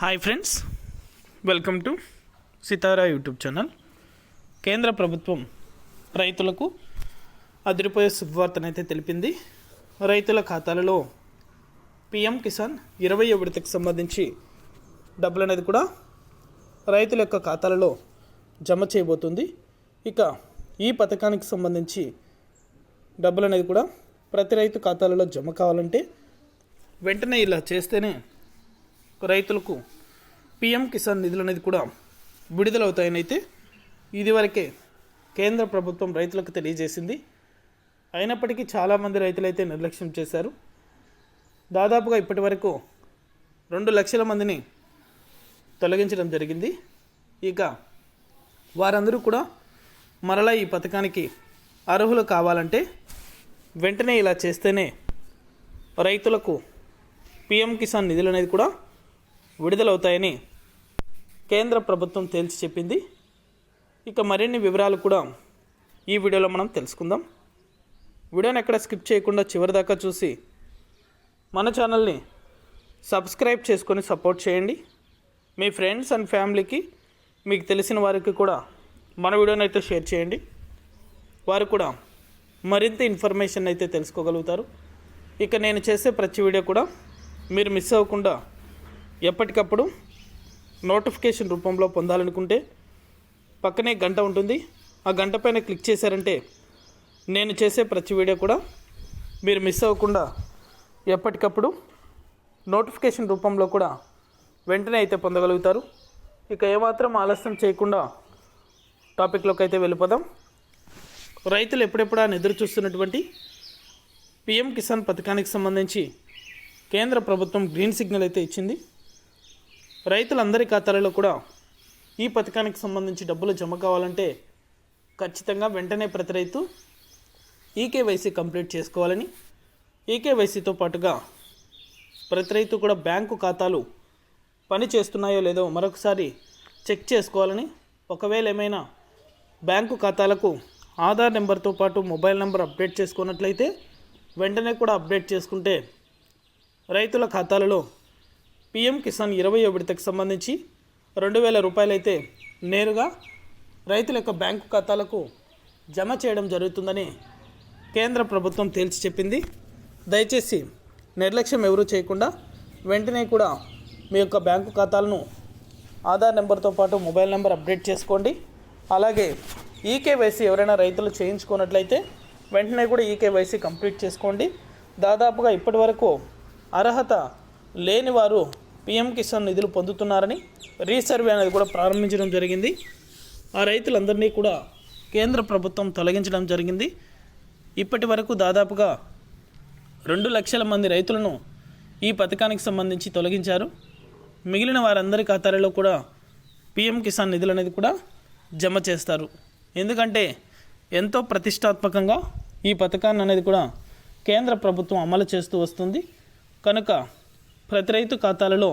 Hi friends welcome to Sitara YouTube channel కేంద్ర ప్రభుత్వం రైతులకు అదిరిపోయే శుభవార్తనైతే తెలిపింది. రైతుల ఖాతాలలో పిఎం కిసాన్ ఇరవై విడతకు సంబంధించి డబ్బులు అనేది కూడా రైతుల యొక్క ఖాతాలలో జమ చేయబోతుంది. ఇక ఈ పథకానికి సంబంధించి డబ్బులు అనేది కూడా ప్రతి రైతు ఖాతాలలో జమ కావాలంటే వెంటనే ఇలా చేస్తేనే రైతులకు పిఎం కిసాన్ నిధులు అనేది కూడా విడుదలవుతాయని అయితే ఇదివరకే కేంద్ర ప్రభుత్వం రైతులకు తెలియజేసింది. అయినప్పటికీ చాలామంది రైతులైతే నిర్లక్ష్యం చేశారు. దాదాపుగా ఇప్పటి వరకు రెండు లక్షల మందిని తొలగించడం జరిగింది. ఇక వారందరూ కూడా మరలా ఈ పథకానికి అర్హులు కావాలంటే వెంటనే ఇలా చేస్తేనే రైతులకు పిఎం కిసాన్ నిధులు అనేది కూడా విడుదలవుతాయని కేంద్ర ప్రభుత్వం తేల్చి చెప్పింది. ఇక మరిన్ని వివరాలు కూడా ఈ వీడియోలో మనం తెలుసుకుందాం. వీడియోని ఎక్కడ స్కిప్ చేయకుండా చివరిదాకా చూసి మన ఛానల్ని సబ్స్క్రైబ్ చేసుకొని సపోర్ట్ చేయండి. మీ ఫ్రెండ్స్ అండ్ ఫ్యామిలీకి మీకు తెలిసిన వారికి కూడా మన వీడియోని అయితే షేర్ చేయండి. వారు కూడా మరింత ఇన్ఫర్మేషన్ అయితే తెలుసుకోగలుగుతారు. ఇక నేను చేసే ప్రతి వీడియో కూడా మీరు మిస్ అవ్వకుండా ఎప్పటికప్పుడు నోటిఫికేషన్ రూపంలో పొందాలనుకుంటే పక్కనే గంట ఉంటుంది. ఆ గంట పైన క్లిక్ చేశారంటే నేను చేసే ప్రతి వీడియో కూడా మీరు మిస్ అవ్వకుండా ఎప్పటికప్పుడు నోటిఫికేషన్ రూపంలో కూడా వెంటనే అయితే పొందగలుగుతారు. ఇక ఏమాత్రం ఆలస్యం చేయకుండా టాపిక్లోకి అయితే వెళ్ళిపోదాం. రైతులు ఎప్పుడెప్పుడా ఎదురు చూస్తున్నటువంటి పిఎం కిసాన్ పథకానికి సంబంధించి కేంద్ర ప్రభుత్వం గ్రీన్ సిగ్నల్ అయితే ఇచ్చింది. రైతులందరి ఖాతాలలో కూడా ఈ పథకానికి సంబంధించి డబ్బులు జమ కావాలంటే ఖచ్చితంగా వెంటనే ప్రతి రైతు ఈకేవైసీ కంప్లీట్ చేసుకోవాలని ఈకేవైసీతో పాటుగా ప్రతి రైతు కూడా బ్యాంకు ఖాతాలు పని చేస్తున్నాయో లేదో మరొకసారి చెక్ చేసుకోవాలని ఒకవేళ ఏమైనా బ్యాంకు ఖాతాలకు ఆధార్ నెంబర్తో పాటు మొబైల్ నెంబర్ అప్డేట్ చేసుకున్నట్లయితే వెంటనే కూడా అప్డేట్ చేసుకుంటే రైతుల ఖాతాలలో పిఎం కిసాన్ ఇరవై విడతకు సంబంధించి రెండు వేల రూపాయలైతే నేరుగా రైతుల యొక్క బ్యాంకు ఖాతాలకు జమ చేయడం జరుగుతుందని కేంద్ర ప్రభుత్వం తేల్చి చెప్పింది. దయచేసి నిర్లక్ష్యం ఎవరూ చేయకుండా వెంటనే కూడా మీ యొక్క బ్యాంకు ఖాతాలను ఆధార్ నెంబర్తో పాటు మొబైల్ నెంబర్ అప్డేట్ చేసుకోండి. అలాగే ఈకేవైసీ ఎవరైనా రైతులు చేయించుకున్నట్లయితే వెంటనే కూడా ఈకేవైసీ కంప్లీట్ చేసుకోండి. దాదాపుగా ఇప్పటి వరకు అర్హత లేని వారు పిఎం కిసాన్ నిధులు పొందుతున్నారని రీసర్వే అనేది కూడా ప్రారంభించడం జరిగింది. ఆ రైతులందరినీ కూడా కేంద్ర ప్రభుత్వం తొలగించడం జరిగింది. ఇప్పటి వరకు దాదాపుగా రెండు లక్షల మంది రైతులను ఈ పథకానికి సంబంధించి తొలగించారు. మిగిలిన వారందరి ఖాతాలలో కూడా పిఎం కిసాన్ నిధులు అనేది కూడా జమ చేస్తారు. ఎందుకంటే ఎంతో ప్రతిష్టాత్మకంగా ఈ పథకాన్ని అనేది కూడా కేంద్ర ప్రభుత్వం అమలు చేస్తూ వస్తుంది. కనుక ప్రతి రైతు ఖాతాలలో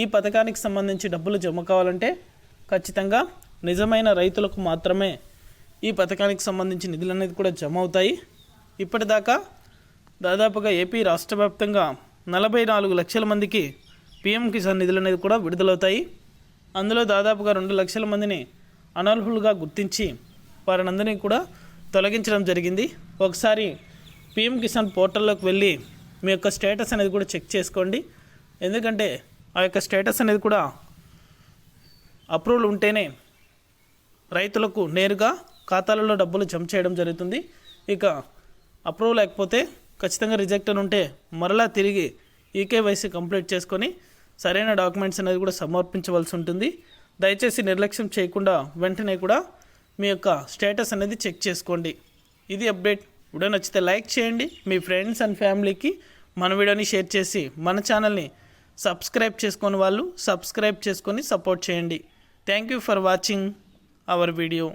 ఈ పథకానికి సంబంధించి డబ్బులు జమ కావాలంటే ఖచ్చితంగా నిజమైన రైతులకు మాత్రమే ఈ పథకానికి సంబంధించి నిధులు అనేది కూడా జమ అవుతాయి. ఇప్పటిదాకా దాదాపుగా ఏపీ రాష్ట్ర వ్యాప్తంగా నలభై నాలుగు లక్షల మందికి పీఎం కిసాన్ నిధులు అనేది కూడా విడుదలవుతాయి. అందులో దాదాపుగా రెండు లక్షల మందిని అనర్హులుగా గుర్తించి వారినందరినీ కూడా తొలగించడం జరిగింది. ఒకసారి పీఎం కిసాన్ పోర్టల్లోకి వెళ్ళి మీ యొక్క స్టేటస్ అనేది కూడా చెక్ చేసుకోండి. ఎందుకంటే ఆ యొక్క స్టేటస్ అనేది కూడా అప్రూవల్ ఉంటేనే రైతులకు నేరుగా ఖాతాలలో డబ్బులు జమ చేయడం జరుగుతుంది. ఇక అప్రూవల్ లేకపోతే ఖచ్చితంగా రిజెక్ట్ అని ఉంటే మరలా తిరిగి ఈకేవైసీ కంప్లీట్ చేసుకొని సరైన డాక్యుమెంట్స్ అనేది కూడా సమర్పించవలసి ఉంటుంది. దయచేసి నిర్లక్ష్యం చేయకుండా వెంటనే కూడా మీ యొక్క స్టేటస్ అనేది చెక్ చేసుకోండి. ఇది అప్డేట్ వీడియో నచ్చితే లైక్ చేయండి. మీ ఫ్రెండ్స్ అండ్ ఫ్యామిలీకి మన వీడియోని షేర్ చేసి మన ఛానల్ని సబ్స్క్రైబ్ చేసుకొని వాళ్ళు సబ్స్క్రైబ్ చేసుకొని సపోర్ట్ చేయండి. Thank you for watching our video